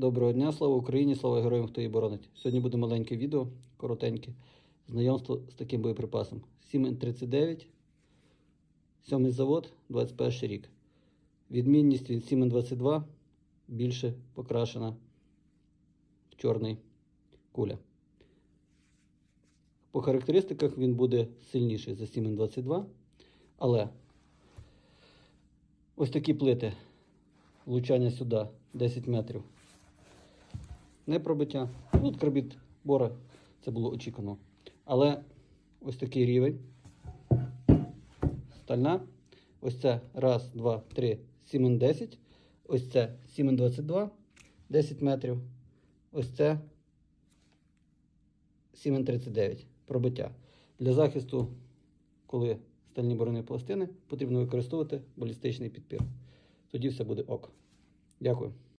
Доброго дня, слава Україні, слава героям, хто її боронить. Сьогодні буде маленьке відео, коротеньке, знайомство з таким боєприпасом. Сімен 39, сьомий завод, 21 рік. Відмінність від Сімен 22 більше покрашена в чорний куля. По характеристиках він буде сильніший за Сімен 22, але ось такі плити влучання сюди 10 метрів. Не пробиття. Тут карбід бора, це було очікувано. Але ось такий рівень. Стальна. Ось це раз, два, три, сімен 10. Ось це сімен 22, 10 метрів. Ось це сімен 39. Пробиття. Для захисту, коли стальні борони пластини, потрібно використовувати балістичний підпір. Тоді все буде ок. Дякую.